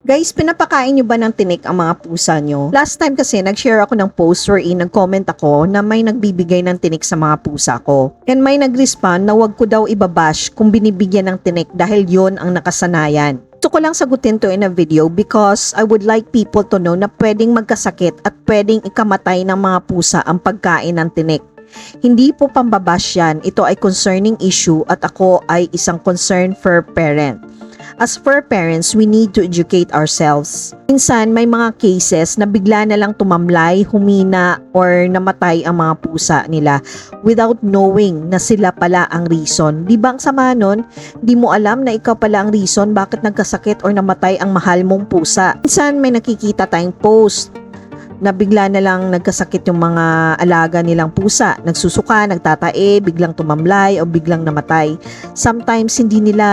Guys, pinapakain nyo ba ng tinik ang mga pusa nyo? Last time kasi, nag-share ako ng post wherein nag-comment ako na may nagbibigay ng tinik sa mga pusa ko. And may nag-respond na wag ko daw ibabash kung binibigyan ng tinik dahil yon ang nakasanayan. Gusto ko lang sagutin to in a video because I would like people to know na pwedeng magkasakit at pwedeng ikamatay ng mga pusa ang pagkain ng tinik. Hindi po pambabash yan. Ito ay concerning issue at ako ay isang concern for parent. As for parents, we need to educate ourselves. Minsan, may mga cases na bigla na lang tumamlay, humina, or namatay ang mga pusa nila without knowing na sila pala ang reason. Di ba ang sama nun? Di mo alam na ikaw pala ang reason bakit nagkasakit or namatay ang mahal mong pusa. Minsan, may nakikita tayong post na bigla na lang nagkasakit yung mga alaga nilang pusa. Nagsusuka, nagtatae, biglang tumamlay o biglang namatay. Sometimes hindi nila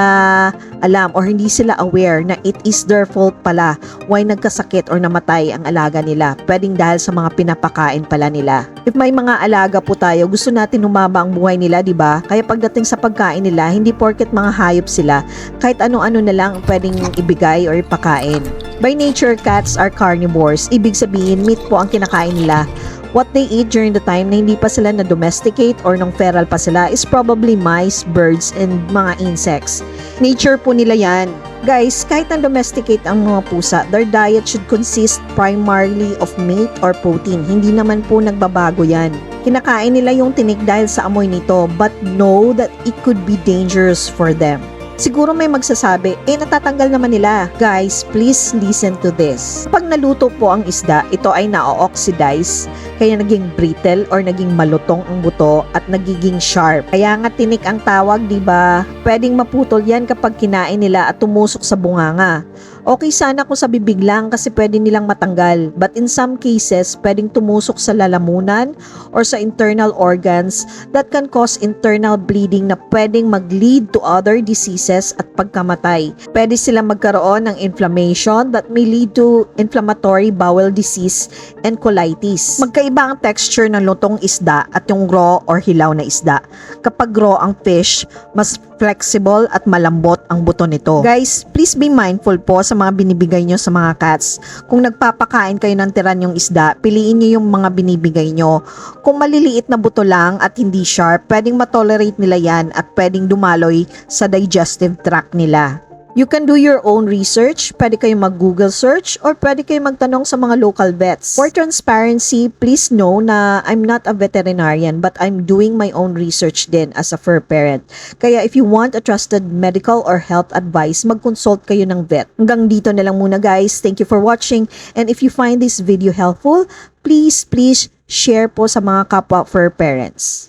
alam or hindi sila aware na it is their fault pala why nagkasakit or namatay ang alaga nila. Pwedeng dahil sa mga pinapakain pala nila. If may mga alaga po tayo, gusto natin humaba ang buhay nila, di ba? Kaya pagdating sa pagkain nila, hindi porket mga hayop sila, kahit ano-ano na lang ang pwedeng ibigay or ipakain. By nature, cats are carnivores. Ibig sabihin, meat po ang kinakain nila. What they eat during the time na hindi pa sila na-domesticate or nung feral pa sila is probably mice, birds, and mga insects. Nature po nila yan. Guys, kahit na-domesticate ang mga pusa, their diet should consist primarily of meat or protein. Hindi naman po nagbabago yan. Kinakain nila yung tinik dahil sa amoy nito, but know that it could be dangerous for them. Siguro may magsasabi, eh natatanggal naman nila. Guys, please listen to this. Pag naluto po ang isda, ito ay na-oxidize, kaya naging brittle or naging malutong ang buto at nagiging sharp. Kaya nga tinik ang tawag, di ba? Pwedeng maputol yan kapag kinain nila at tumusok sa bunganga. Okay sana kung sa bibig lang kasi pwede nilang matanggal. But in some cases, pwedeng tumusok sa lalamunan or sa internal organs that can cause internal bleeding na pwedeng mag-lead to other diseases at pagkamatay. Pwede silang magkaroon ng inflammation that may lead to inflammatory bowel disease and colitis. Magkaiba ang texture ng lutong isda at yung raw or hilaw na isda. Kapag raw ang fish, mas flexible at malambot ang buto nito. Guys, please be mindful po sa mga binibigay nyo sa mga cats. Kung nagpapakain kayo ng tiran yung isda, piliin nyo yung mga binibigay nyo. Kung maliliit na buto lang at hindi sharp, pwedeng matolerate nila yan at pwedeng dumaloy sa digestive tract nila. You can do your own research, pwede kayong mag-Google search, or pwede kayong magtanong sa mga local vets. For transparency, please know na I'm not a veterinarian but I'm doing my own research din as a fur parent. Kaya if you want a trusted medical or health advice, mag-consult kayo ng vet. Hanggang dito na lang muna guys. Thank you for watching and if you find this video helpful, please, please share po sa mga kapwa fur parents.